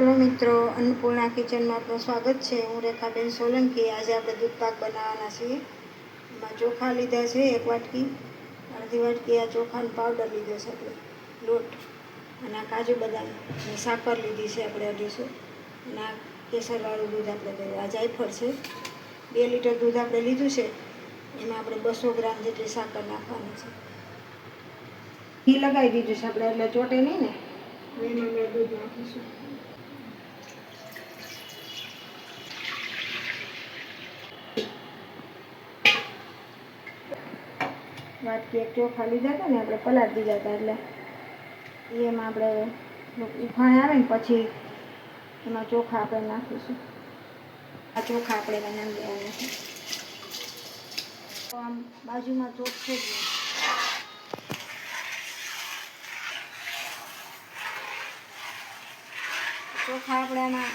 Hello મિત્રો, અન્નપૂર્ણા કિચનમાં આપનું સ્વાગત છે. હું રેખાબેન સોલંકી. આજે આપણે દૂધ પાક બનાવવાના છીએ. એમાં ચોખા લીધા છે, એક વાટકી. અડધી વાટકી આ ચોખાનો પાવડર લીધો છે આપણે. લોટ અને આ કાજુ બદામ સાકર લીધી છે આપણે અઢીસો. અને આ કેસરવાળું દૂધ આપણે લઈએ આ જાયફળ છે. બે લીટર દૂધ આપણે લીધું છે. એમાં આપણે બસો ગ્રામ જેટલી સાકર નાખવાની છે. ઘી લગાવી દીધું છે આપણે, એટલે ચોટે નહીં ને? એમાં દૂધ નાખીશું. વાટકી એક ચોખા લીધા હતા ને, આપણે પલાટ દીધા હતા એટલે એમાં આપણે ઉફાણ આવે ને પછી એમાં ચોખા આપણે નાખીશું. આ ચોખા આપણે એમાં નાખી દેવાના છે. તો આમ બાજુમાં ચોખ છે જ ચોખા આપણે એમાં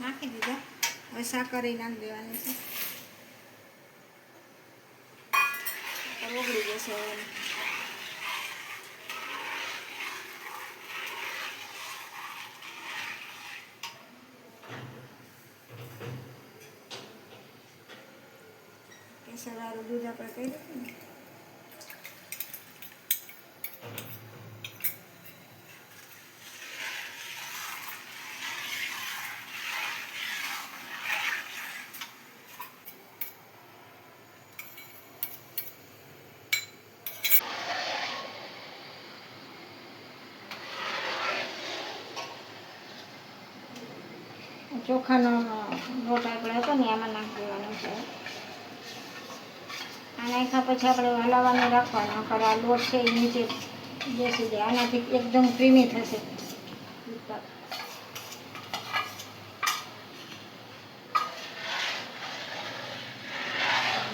નાખી દીધા. હવે સાકર નાખી દેવાની છે. સાકર ઓગળી જશે કેસરવાળું દૂધ આપણે કહી દઈએ ને ચોખાનો લોટ આપણે હતો ને એમાં નાખી દેવાનો છે. આ નાખ્યા પછી આપણે હલાવવાનું રાખવાનું નકર આ લોટ છે એ નીચે બેસી જાય આનાથી એકદમ ક્રીમી થશે.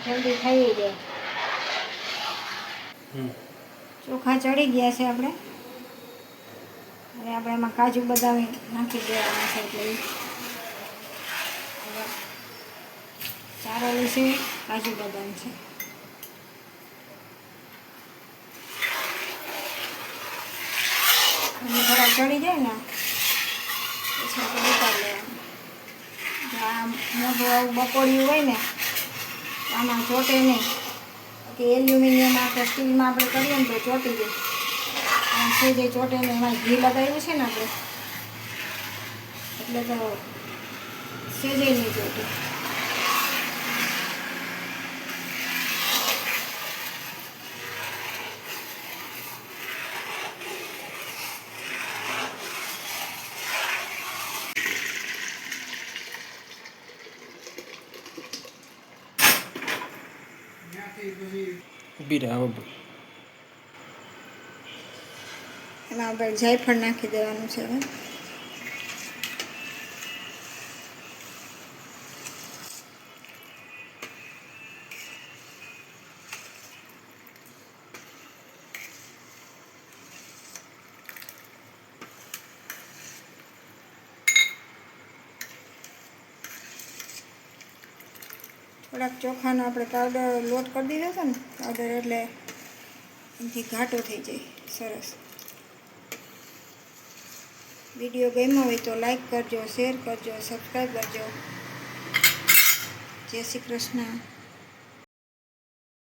જલ્દી થઈ જાય. ચોખા ચડી ગયા છે આપણે. હવે આપણે એમાં કાજુ બદામ નાખી દેવાના છે એટલે ઈ. હવે ચારેલી છે કાજુ બદામ છે. અને થોડા ચડી જાય ને, પછી આપણે ઉતારી લેવાનું. મોટું આવું બકોડિયું હોય ને, આમાં ચોટે નહીં. કે એલ્યુમિનિયમ આપણે સ્ટીલમાં આપણે કરીએ ને તો ચોટી જાય. અને જે ચોટે ને એમાં ઘી લગાવ્યું છે ને આપણે, એટલે તો સેજે નહીં ચોટે. રહે હવે એમાં આપણે જાયફળ નાખી દેવાનું છે હવે. થોડાક ચોખાનો આપણે પાવડર લોટ કરી દીધો હતો ને, પાવડર એટલે એનાથી ઘાટો થઈ જાય, સરસ. વીડિયો ગમ્યો હોય તો લાઈક કરજો, શેર કરજો, સબસ્ક્રાઈબ કરજો. જય શ્રી કૃષ્ણ.